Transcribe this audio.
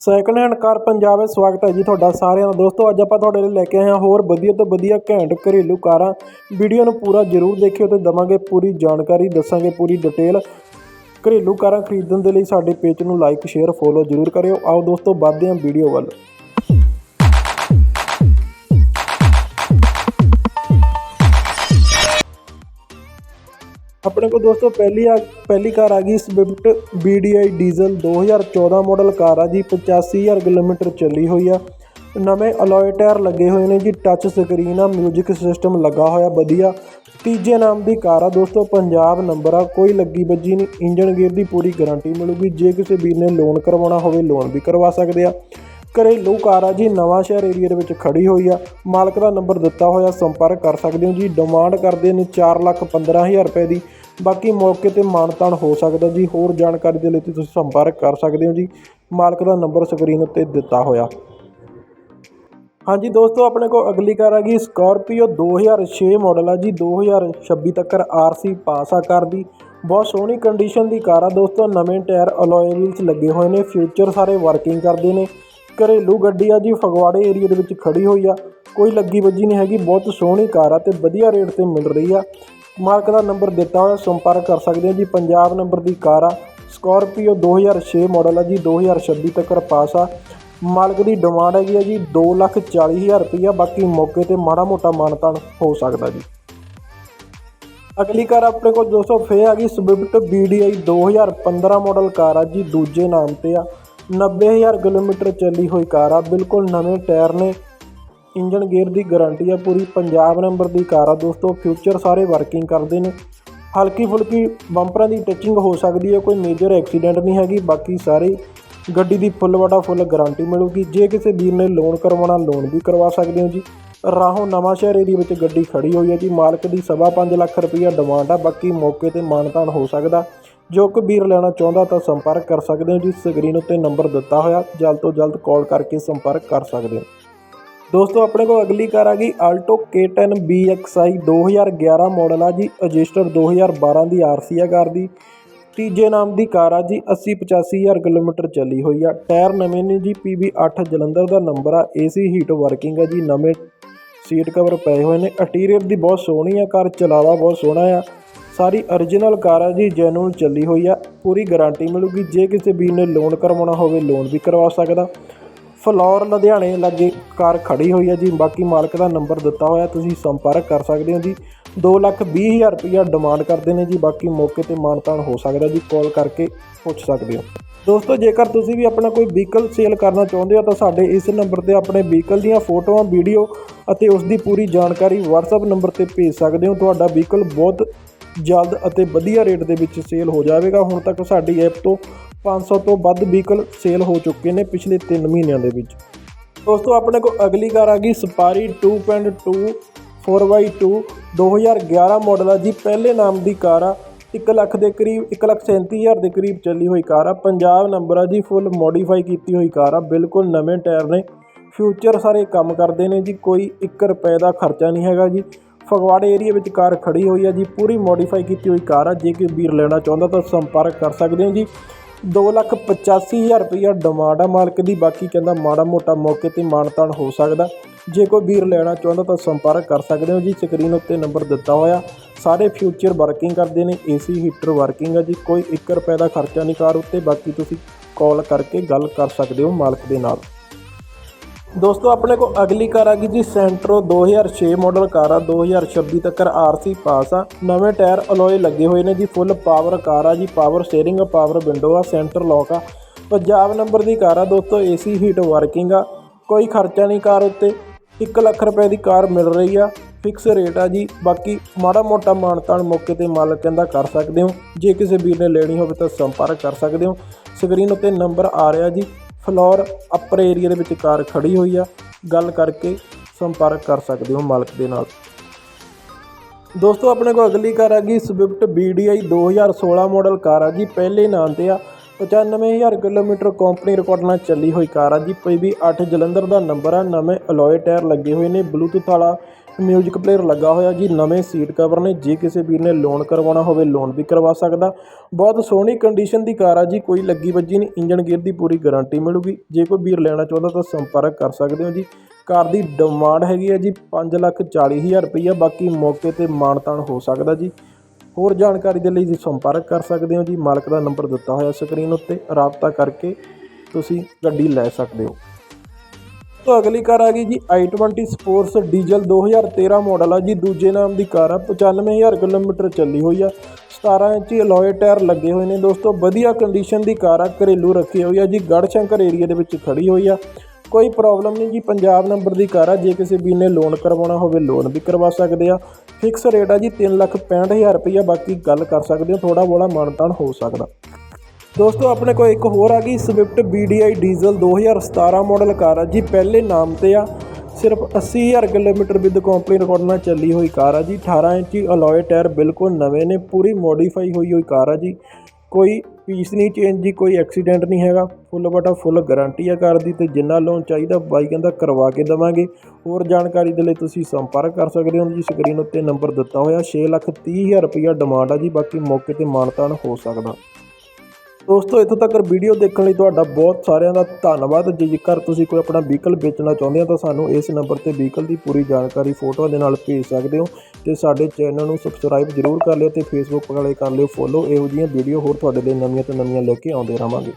Second hand car Punjab ਵਿੱਚ ਸਵਾਗਤ ਹੈ ਜੀ ਤੁਹਾਡਾ ਸਾਰਿਆਂ ਦਾ। ਦੋਸਤੋ, ਅੱਜ ਆਪਾਂ ਤੁਹਾਡੇ ਲਈ ਲੈ ਕੇ ਆਏ ਹਾਂ ਹੋਰ ਵਧੀਆ ਤੋਂ ਵਧੀਆ ਘੈਂਟ ਘਰੇਲੂ ਕਾਰਾਂ। ਵੀਡੀਓ ਨੂੰ ਪੂਰਾ ਜ਼ਰੂਰ ਦੇਖਿਓ ਤੇ ਦਵਾਂਗੇ ਪੂਰੀ ਜਾਣਕਾਰੀ, ਦੱਸਾਂਗੇ ਪੂਰੀ ਡਿਟੇਲ ਘਰੇਲੂ ਕਾਰਾਂ ਖਰੀਦਣ ਦੇ ਲਈ ਸਾਡੇ ਪੇਜ ਨੂੰ ਲਾਈਕ ਸ਼ੇਅਰ ਫੋਲੋ ਜ਼ਰੂਰ ਕਰਿਓ। ਆਓ ਦੋਸਤੋ, ਵੱਧਦੇ ਹਾਂ ਵੀਡੀਓ ਵੱਲ। ਆਪਣੇ ਕੋਲ ਦੋਸਤੋ ਪਹਿਲੀ ਆ ਪਹਿਲੀ ਕਾਰ ਆ ਗਈ swift BDI diesel 2014 model car ਆ ਜੀ 85000 ਕਿਲੋਮੀਟਰ ਚੱਲੀ ਹੋਈ ਆ। ਨਵੇਂ ਅਲੋਏ ਟਾਇਰ ਲੱਗੇ ਹੋਏ ਨੇ ਜੀ ਟੱਚ ਸਕਰੀਨ ਆ 뮤직 ਸਿਸਟਮ ਲੱਗਾ ਹੋਇਆ, ਵਧੀਆ। ਤੀਜੇ ਨਾਮ ਦੀ ਕਾਰ ਆ ਦੋਸਤੋ, ਪੰਜਾਬ ਨੰਬਰ ਆ, ਕੋਈ ਲੱਗੀ ਵੱਜੀ ਨਹੀਂ ਇੰਜਨ ਗੇਅਰ ਦੀ ਪੂਰੀ ਗਾਰੰਟੀ ਮਿਲੂਗੀ। ਜੇ ਕਿਸੇ ਵੀਰ ਨੇ ਲੋਨ ਕਰਵਾਉਣਾ ਹੋਵੇ ਲੋਨ ਵੀ ਕਰਵਾ ਸਕਦੇ ਆ। ਘਰੇਲੂ ਕਾਰ ਆ ਜੀ ਨਵਾਂ ਸ਼ਹਿਰ ਏਰੀਆ ਦੇ ਵਿੱਚ ਖੜੀ ਹੋਈ ਆ। ਮਾਲਕ ਦਾ ਨੰਬਰ ਦਿੱਤਾ ਹੋਇਆ, ਸੰਪਰਕ ਕਰ ਸਕਦੇ ਹੋ ਜੀ। ਡਿਮਾਂਡ ਕਰਦੇ ਨੇ 415000 ਰੁਪਏ ਦੀ। ਬਾਕੀ ਮੌਕੇ ਤੇ ਮਾਨਤਾਨ ਹੋ ਸਕਦਾ ਜੀ। ਹੋਰ ਜਾਣਕਾਰੀ ਦੇ ਲਈ ਤੁਸੀਂ ਸੰਪਰਕ ਕਰ ਸਕਦੇ ਹੋ ਜੀ। ਮਾਲਕ ਦਾ ਨੰਬਰ ਸਕਰੀਨ ਉੱਤੇ ਦਿੱਤਾ ਹੋਇਆ। ਹਾਂਜੀ ਦੋਸਤੋ, ਆਪਣੇ ਕੋਲ ਅਗਲੀ ਕਾਰ ਆ ਗਈ। ਸਕਾਰਪੀਓ 2006 ਮਾਡਲ ਆ ਜੀ। 2026 ਤੱਕ ਆਰਸੀ ਪਾਸ ਆ ਕਾਰ ਦੀ। ਬਹੁਤ ਸੋਹਣੀ ਕੰਡੀਸ਼ਨ ਦੀ ਕਾਰ ਆ ਦੋਸਤੋ। ਨਵੇਂ ਟਾਇਰ ਅਲੋਏ ਵੀਲਸ ਲੱਗੇ ਹੋਏ ਨੇ। ਫਿਊਚਰ ਸਾਰੇ ਵਰਕਿੰਗ ਕਰਦੇ ਨੇ। ਘਰੇਲੂ ਗੱਡੀ ਆ ਜੀ ਫਗਵਾੜੇ ਏਰੀਆ ਦੇ ਵਿੱਚ ਖੜੀ ਹੋਈ ਆ। ਕੋਈ ਲੱਗੀ ਵੱਜੀ ਨਹੀਂ ਹੈਗੀ, ਬਹੁਤ ਸੋਹਣੀ ਕਾਰ ਆ ਤੇ ਵਧੀਆ ਰੇਟ ਤੇ ਮਿਲ ਰਹੀ ਆ। ਮਾਲਕ ਦਾ ਨੰਬਰ ਦਿੱਤਾ ਹੋਇਆ ਸੰਪਰਕ ਕਰ ਸਕਦੇ ਹੋ ਜੀ, ਪੰਜਾਬ ਨੰਬਰ ਦੀ ਕਾਰ ਆ। ਸਕਾਰਪੀਓ 2006 ਮਾਡਲ ਆ ਜੀ 2026 ਤੱਕ ਪਾਸ ਆ। ਮਾਲਕ ਦੀ ਡਿਮਾਂਡ ਹੈਗੀ ਆ ਜੀ 240000 ਰੁਪਈਆ, ਬਾਕੀ ਮੌਕੇ ਤੇ ਮਾੜਾ ਮੋਟਾ ਮਾਨਤਾਨ ਹੋ ਸਕਦਾ ਜੀ। ਅਗਲੀ ਕਾਰ ਆਪਣੇ ਕੋਲ ਦੋਸਤੋ ਫੇ ਆ ਗਈ ਸਵਿਫਟ BDI 2015 ਮਾਡਲ ਕਾਰ ਆ ਜੀ, ਦੂਜੇ ਨਾਮ ਤੇ ਆ। 90000 ਕਿਲੋਮੀਟਰ ਚੱਲੀ ਹੋਈ ਕਾਰ ਆ ਬਿਲਕੁਲ ਨਵੇਂ ਟਾਇਰ ਨੇ। ਇੰਜਨ ਗੇਅਰ ਦੀ ਗਾਰੰਟੀ ਆ ਪੂਰੀ। ਪੰਜਾਬ ਨੰਬਰ ਦੀ ਕਾਰ ਆ ਦੋਸਤੋ ਫਿਊਚਰ ਸਾਰੇ ਵਰਕਿੰਗ ਕਰਦੇ ਨੇ। ਹਲਕੀ ਫੁਲਕੀ ਬੰਪਰਾਂ ਦੀ ਟੱਚਿੰਗ ਹੋ ਸਕਦੀ ਹੈ ਕੋਈ ਮੇਜਰ ਐਕਸੀਡੈਂਟ ਨਹੀਂ ਹੈਗੀ। ਬਾਕੀ ਸਾਰੇ ਗੱਡੀ ਦੀ ਫੁੱਲ ਵਾਟਾ ਫੁੱਲ ਗਾਰੰਟੀ ਮਿਲੂਗੀ। ਜੇ ਕਿਸੇ ਵੀਰ ਨੇ ਲੋਨ ਕਰਵਾਉਣਾ ਲੋਨ ਵੀ ਕਰਵਾ ਸਕਦੇ ਹੋ ਜੀ। ਰਾਹੋਂ ਨਵਾਂ ਸ਼ਹਿਰ ਏਰੀਆ ਵਿੱਚ ਗੱਡੀ ਖੜੀ ਹੋਈ ਹੈ ਜੀ। ਮਾਲਕ ਦੀ ਸਵਾ ਪੰਜ ਲੱਖ ਰੁਪਈਆ ਡਿਮਾਂਡ ਆ। ਬਾਕੀ ਮੌਕੇ ਤੇ ਮਾਨਤਾਨ ਹੋ ਸਕਦਾ। ਜੋ ਕੋਈ ਵੀਰ ਲੈਣਾ ਚਾਹੁੰਦਾ ਤਾਂ ਸੰਪਰਕ ਕਰ ਸਕਦੇ ਹੋ ਜੀ। ਸਕਰੀਨ ਉੱਤੇ ਨੰਬਰ ਦਿੱਤਾ ਹੋਇਆ। ਜਲਦ ਤੋਂ ਜਲਦ ਕਾਲ ਕਰਕੇ ਸੰਪਰਕ ਕਰ ਸਕਦੇ ਹੋ। ਦੋਸਤੋ, ਆਪਣੇ ਕੋਲ ਅਗਲੀ ਕਾਰ ਆ ਗਈ ਆਲਟੋ K10 BXI 2011 ਮਾਡਲ ਆ ਜੀ। ਰਜਿਸਟਰ 2012 ਦੀ ਆਰਸੀ ਆ ਕਾਰ ਦੀ। ਤੀਜੇ ਨਾਮ ਦੀ ਕਾਰ ਆ ਜੀ। 80 85000 ਕਿਲੋਮੀਟਰ ਚੱਲੀ ਹੋਈ ਆ। ਟਾਇਰ ਨਵੇਂ ਨੇ ਜੀ। PB8 ਜਲੰਧਰ ਦਾ ਨੰਬਰ ਆ। AC ਹੀਟ ਵਰਕਿੰਗ ਆ ਜੀ। ਨਵੇਂ ਸੀਟ ਕਵਰ ਪਏ ਹੋਏ ਨੇ। ਇੰਟੀਰੀਅਰ ਦੀ ਬਹੁਤ ਸੋਹਣੀ ਆ ਕਾਰ। ਚਲਾਵਾ ਬਹੁਤ ਸੋਹਣਾ ਆ। ਸਾਰੀ origignal ਕਾਰ ਆ ਜੀ ਜੈਨੂਨ ਚੱਲੀ ਹੋਈ ਆ, ਪੂਰੀ ਗਾਰੰਟੀ ਮਿਲੂਗੀ, ਜੇ ਕਿਸੇ ਵੀਰ ਨੇ ਲੋਨ ਕਰਵਾਉਣਾ ਹੋਵੇ ਲੋਨ ਵੀ ਕਰਵਾ ਸਕਦਾ। ਫਲੋਰ ਲੁਧਿਆਣੇ ਲੱਗੇ ਕਾਰ ਖੜੀ ਹੋਈ ਹੈ ਜੀ, ਬਾਕੀ ਮਾਲਕ ਦਾ ਨੰਬਰ ਦਿੱਤਾ ਹੋਇਆ, ਤੁਸੀਂ ਸੰਪਰਕ ਕਰ ਸਕਦੇ ਹੋ ਜੀ। 220000 ਰੁਪਇਆ ਡਿਮਾਂਡ ਕਰਦੇ ਨੇ ਜੀ, ਬਾਕੀ ਮੌਕੇ ਤੇ ਮਾਨਤਾਨ ਹੋ ਸਕਦਾ ਜੀ ਕਾਲ ਕਰਕੇ ਪੁੱਛ ਸਕਦੇ ਹੋ। ਦੋਸਤੋ, ਜੇਕਰ ਤੁਸੀਂ ਵੀ ਆਪਣਾ ਕੋਈ ਵਹੀਕਲ ਸੇਲ ਕਰਨਾ ਚਾਹੁੰਦੇ ਹੋ, ਤਾਂ ਸਾਡੇ ਇਸ ਨੰਬਰ ਤੇ ਆਪਣੇ ਵਹੀਕਲ ਦੀਆਂ ਫੋਟੋਆਂ ਵੀਡੀਓ ਅਤੇ ਉਸ ਦੀ ਪੂਰੀ ਜਾਣਕਾਰੀ WhatsApp ਨੰਬਰ ਤੇ ਭੇਜ ਸਕਦੇ ਹੋ। ਤੁਹਾਡਾ ਵਹੀਕਲ ਬਹੁਤ ਜਲਦ ਅਤੇ ਵਧੀਆ ਰੇਟ ਦੇ ਵਿੱਚ ਸੇਲ ਹੋ ਜਾਵੇਗਾ। ਹੁਣ ਤੱਕ ਸਾਡੀ ਐਪ ਤੋਂ 500 ਤੋਂ ਵੱਧ ਵਹੀਕਲ ਸੇਲ ਹੋ ਚੁੱਕੇ ਨੇ ਪਿਛਲੇ 3 ਮਹੀਨਿਆਂ ਦੇ ਵਿੱਚ। ਦੋਸਤੋ, ਆਪਣੇ ਕੋਲ ਅਗਲੀ ਕਾਰ ਆ ਗਈ ਸਪਾਰੀ 2.2 4x2 2011 ਮਾਡਲ ਆ। ਜੀ, ਪਹਿਲੇ ਨਾਮ ਦੀ ਕਾਰ ਆ। 1 ਲੱਖ ਦੇ ਕਰੀਬ 1 ਲੱਖ 37000 ਦੇ ਕਰੀਬ ਚੱਲੀ ਹੋਈ ਕਾਰ ਆ। ਪੰਜਾਬ ਨੰਬਰ ਆ ਜੀ ਫੁੱਲ ਮੋਡੀਫਾਈ ਕੀਤੀ ਹੋਈ ਕਾਰ ਆ। ਬਿਲਕੁਲ ਨਵੇਂ ਟਾਇਰ ਨੇ। ਫਿਊਚਰ ਸਾਰੇ ਕੰਮ ਕਰਦੇ ਨੇ ਜੀ, ਕੋਈ 1 ਰੁਪਏ ਦਾ ਖਰਚਾ ਨਹੀਂ ਹੈਗਾ ਜੀ। ਫਗਵਾੜੇ ਏਰੀਆ ਵਿੱਚ ਕਾਰ ਖੜੀ ਹੋਈ ਹੈ ਜੀ। ਪੂਰੀ ਮੋਡੀਫਾਈ ਕੀਤੀ ਹੋਈ ਕਾਰ ਆ। ਜੇ ਕੋਈ ਵੀਰ ਲੈਣਾ ਚਾਹੁੰਦਾ ਤਾਂ ਸੰਪਰਕ ਕਰ ਸਕਦੇ ਹੋ ਜੀ। 285000 ਰੁਪਇਆ ਡਿਮਾਂਡ ਆ ਮਾਲਕ ਦੀ। ਬਾਕੀ ਕਹਿੰਦਾ ਮਾੜਾ ਮੋਟਾ ਮੌਕੇ ਤੇ ਮਾਨਤਾਨ ਹੋ ਸਕਦਾ। ਜੇ ਕੋਈ ਵੀਰ ਲੈਣਾ ਚਾਹੁੰਦਾ ਤਾਂ ਸੰਪਰਕ ਕਰ ਸਕਦੇ ਹੋ ਜੀ। ਸਕਰੀਨ ਉੱਤੇ ਨੰਬਰ ਦਿੱਤਾ ਹੋਇਆ। ਸਾਰੇ ਫਿਊਚਰ ਵਰਕਿੰਗ ਕਰਦੇ ਨੇ। ਏਸੀ ਹੀਟਰ ਵਰਕਿੰਗ ਆ ਜੀ। ਕੋਈ 1 ਰੁਪਏ ਦਾ ਖਰਚਾ ਨਹੀਂ ਕਾਰ ਉੱਤੇ। ਬਾਕੀ ਤੁਸੀਂ ਕਾਲ ਕਰਕੇ ਗੱਲ ਕਰ ਸਕਦੇ ਹੋ ਮਾਲਕ ਦੇ ਨਾਲ। ਦੋਸਤੋ, ਆਪਣੇ ਕੋਲ ਅਗਲੀ ਕਾਰ ਆ ਗਈ ਜੀ ਸੈਂਟਰੋ 2006 ਮਾਡਲ ਕਾਰ ਆ 2026 ਤੱਕ ਆਰਸੀ ਪਾਸ ਆ। ਨਵੇਂ ਟਾਇਰ ਅਲੋਏ ਲੱਗੇ ਹੋਏ ਨੇ ਜੀ ਫੁੱਲ ਪਾਵਰ ਕਾਰ ਆ ਜੀ ਪਾਵਰ ਸਟੀਅਰਿੰਗ ਪਾਵਰ ਵਿੰਡੋ ਆ ਸੈਂਟਰ ਲੌਕ ਆ। ਪੰਜਾਬ ਨੰਬਰ ਦੀ ਕਾਰ ਆ ਦੋਸਤੋ ਏਸੀ ਹੀਟ ਵਰਕਿੰਗ ਆ। ਕੋਈ ਖਰਚਾ ਨਹੀਂ ਕਾਰ ਉੱਤੇ। 1 ਲੱਖ ਰੁਪਏ ਦੀ ਕਾਰ ਮਿਲ ਰਹੀ ਆ। ਫਿਕਸ ਰੇਟ ਆ ਜੀ। ਬਾਕੀ ਮਾੜਾ ਮੋਟਾ ਮਾਨਤਾਨ ਮੌਕੇ ਤੇ ਮਾਲਕ ਕਹਿੰਦਾ ਕਰ ਸਕਦੇ ਹੋ। ਜੇ ਕਿਸੇ ਵੀਰ ਨੇ ਲੈਣੀ ਹੋਵੇ ਤਾਂ ਸੰਪਰਕ ਕਰ ਸਕਦੇ ਹੋ। ਸਕਰੀਨ ਉੱਤੇ ਨੰਬਰ ਆ ਰਿਹਾ ਜੀ। ਫਲੋਰ ਅਪਰ ਏਰੀਆ ਦੇ ਵਿੱਚ ਕਾਰ ਖੜੀ ਹੋਈ ਆ। ਗੱਲ ਕਰਕੇ ਸੰਪਰਕ ਕਰ ਸਕਦੇ ਹੋ ਮਾਲਕ ਦੇ ਨਾਲ। ਦੋਸਤੋ, ਆਪਣੇ ਕੋਲ ਅਗਲੀ ਕਾਰ ਆ ਗਈ ਸਵਿਫਟ BDI 2016 ਮਾਡਲ ਕਾਰ ਆ ਜੀ। ਪਹਿਲੇ ਨਾਂ ਤੇ ਆ। 95000 ਕਿਲੋਮੀਟਰ ਕੰਪਨੀ ਰਿਕਾਰਡ ਨਾਲ ਚੱਲੀ ਹੋਈ ਕਾਰ ਆ ਜੀ। ਪੀਬੀ 8 ਜਲੰਧਰ ਦਾ ਨੰਬਰ ਆ। ਨਵੇਂ ਅਲੋਏ ਟਾਇਰ ਲੱਗੇ ਹੋਏ ਨੇ। ਬਲੂਟੁੱਥ ਵਾਲਾ ਮਿਊਜ਼ਿਕ ਪਲੇਅਰ ਲੱਗਾ ਹੋਇਆ ਜੀ, ਨਵੇਂ ਸੀਟ ਕਵਰ ਨੇ, ਜੇ ਕਿਸੇ ਵੀਰ ਨੇ ਲੋਨ ਕਰਵਾਉਣਾ ਹੋਵੇ ਲੋਨ ਵੀ ਕਰਵਾ ਸਕਦਾ। ਬਹੁਤ ਸੋਹਣੀ ਕੰਡੀਸ਼ਨ ਦੀ ਕਾਰ ਆ ਜੀ, ਕੋਈ ਲੱਗੀ ਵੱਜੀ ਨਹੀਂ ਇੰਜਨ ਗੇਅਰ ਦੀ ਪੂਰੀ ਗਾਰੰਟੀ ਮਿਲੂਗੀ। ਜੇ ਕੋਈ ਵੀਰ ਲੈਣਾ ਚਾਹੁੰਦਾ ਤਾਂ ਸੰਪਰਕ ਕਰ ਸਕਦੇ ਹੋ ਜੀ। ਕਾਰ ਦੀ ਡਿਮਾਂਡ ਹੈਗੀ ਹੈ ਜੀ 540000 ਰੁਪਈਆ, ਬਾਕੀ ਮੌਕੇ ਤੇ ਮਾਨਤਾਨ ਹੋ ਸਕਦਾ ਜੀ। ਹੋਰ ਜਾਣਕਾਰੀ ਦੇ ਲਈ ਜੀ ਸੰਪਰਕ ਕਰ ਸਕਦੇ ਹੋ ਜੀ। ਮਾਲਕ ਦਾ ਨੰਬਰ ਦਿੱਤਾ ਹੋਇਆ ਸਕਰੀਨ ਉੱਤੇ, ਰਾਬਤਾ ਕਰਕੇ ਤੁਸੀਂ ਗੱਡੀ ਲੈ ਸਕਦੇ ਹੋ। ਤੋਂ ਅਗਲੀ ਕਾਰ ਆ ਗਈ ਜੀ i20 ਸਪੋਰਟਸ ਡੀਜ਼ਲ 2013 ਮਾਡਲ ਆ ਜੀ। ਦੂਜੇ ਨਾਮ ਦੀ ਕਾਰ ਆ 95000 ਕਿਲੋਮੀਟਰ ਚੱਲੀ ਹੋਈ ਆ। 17 ਇੰਚੀ ਅਲੋਏ ਟਾਇਰ ਲੱਗੇ ਹੋਏ ਨੇ ਦੋਸਤੋ, ਵਧੀਆ ਕੰਡੀਸ਼ਨ ਦੀ ਕਾਰ ਆ, ਘਰੇਲੂ ਰੱਖੀ ਹੋਈ ਆ ਜੀ ਗੜਸ਼ੰਕਰ ਏਰੀਆ ਦੇ ਵਿੱਚ ਖੜੀ ਹੋਈ ਆ। ਕੋਈ ਪ੍ਰੋਬਲਮ ਨਹੀਂ ਜੀ, ਪੰਜਾਬ ਨੰਬਰ ਦੀ ਕਾਰ ਆ, ਜੇ ਕਿਸੇ ਵੀਰ ਨੇ ਲੋਨ ਕਰਵਾਉਣਾ ਹੋਵੇ ਲੋਨ ਵੀ ਕਰਵਾ ਸਕਦੇ ਆ। ਫਿਕਸ ਰੇਟ ਆ ਜੀ 365000 ਰੁਪਈਆ, ਬਾਕੀ ਗੱਲ ਕਰ ਸਕਦੇ ਹੋ ਥੋੜਾ ਬੋਲਾ ਮਾਨਤਾਨ ਹੋ ਸਕਦਾ। ਦੋਸਤੋ, ਆਪਣੇ ਕੋਲ ਇੱਕ ਹੋਰ ਆ ਗਈ swift BDI diesel 2017 model car ਆ ਜੀ। ਪਹਿਲੇ ਨਾਮ ਤੇ ਆ। ਸਿਰਫ 80000 ਕਿਲੋਮੀਟਰ ਵਿਦ ਕੰਪਨੀ ਰਿਕਾਰਡ ਨਾਲ ਚੱਲੀ ਹੋਈ ਕਾਰ ਆ ਜੀ। 18 ਇੰਚੀ ਅਲੋਏ ਟਾਇਰ ਬਿਲਕੁਲ ਨਵੇਂ ਨੇ, ਪੂਰੀ ਮੋਡੀਫਾਈ ਹੋਈ ਹੋਈ ਕਾਰ ਆ ਜੀ। ਕੋਈ ਪੀਸ ਨਹੀਂ ਚੇਂਜ ਜੀ, ਕੋਈ ਐਕਸੀਡੈਂਟ ਨਹੀਂ ਹੈਗਾ। ਫੁੱਲ ਬਟਾ ਫੁੱਲ ਗਾਰੰਟੀ ਆ ਕਾਰ ਦੀ ਤੇ ਜਿੰਨਾ ਲੋਨ ਚਾਹੀਦਾ, ਬਾਈ ਕਹਿੰਦਾ ਕਰਵਾ ਕੇ ਦੇਵਾਂਗੇ। ਹੋਰ ਜਾਣਕਾਰੀ ਦੇ ਲਈ ਤੁਸੀਂ ਸੰਪਰਕ ਕਰ ਸਕਦੇ ਹੋ ਜੀ। ਸਕਰੀਨ ਉੱਤੇ ਨੰਬਰ ਦਿੱਤਾ ਹੋਇਆ 630000 ਰੁਪਈਆ ਡਿਮਾਂਡ ਆ ਜੀ। ਬਾਕੀ ਮੌਕੇ ਤੇ ਮਾਨਤਾਨ ਹੋ ਸਕਦਾ। ਦੋਸਤੋ, ਇੱਥੋਂ ਤੱਕ ਵੀਡੀਓ ਦੇਖਣ ਲਈ ਤੁਹਾਡਾ ਬਹੁਤ ਸਾਰਿਆਂ ਦਾ ਧੰਨਵਾਦ। ਜੇ ਜੇਕਰ ਤੁਸੀਂ ਕੋਈ ਆਪਣਾ ਵਹੀਕਲ ਵੇਚਣਾ ਚਾਹੁੰਦੇ ਹੋ, ਤਾਂ ਸਾਨੂੰ ਇਸ ਨੰਬਰ ਤੇ ਵਹੀਕਲ ਦੀ ਪੂਰੀ ਜਾਣਕਾਰੀ ਫੋਟੋਆਂ ਦੇ ਨਾਲ ਭੇਜ ਸਕਦੇ ਹੋ ਤੇ ਸਾਡੇ ਚੈਨਲ ਨੂੰ ਸਬਸਕ੍ਰਾਈਬ ਜ਼ਰੂਰ ਕਰ ਲਿਓ ਤੇ ਫੇਸਬੁੱਕ ਵਾਲੇ ਕਰ ਲਿਓ ਫੋਲੋ। ਇਹੋ ਜਿਹੀਆਂ ਵੀਡੀਓ ਹੋਰ ਤੁਹਾਡੇ ਲਈ ਨਵੀਆਂ ਤੋਂ ਨਵੀਆਂ ਲੈ ਕੇ ਆਉਂਦੇ ਰਹਾਂਗੇ।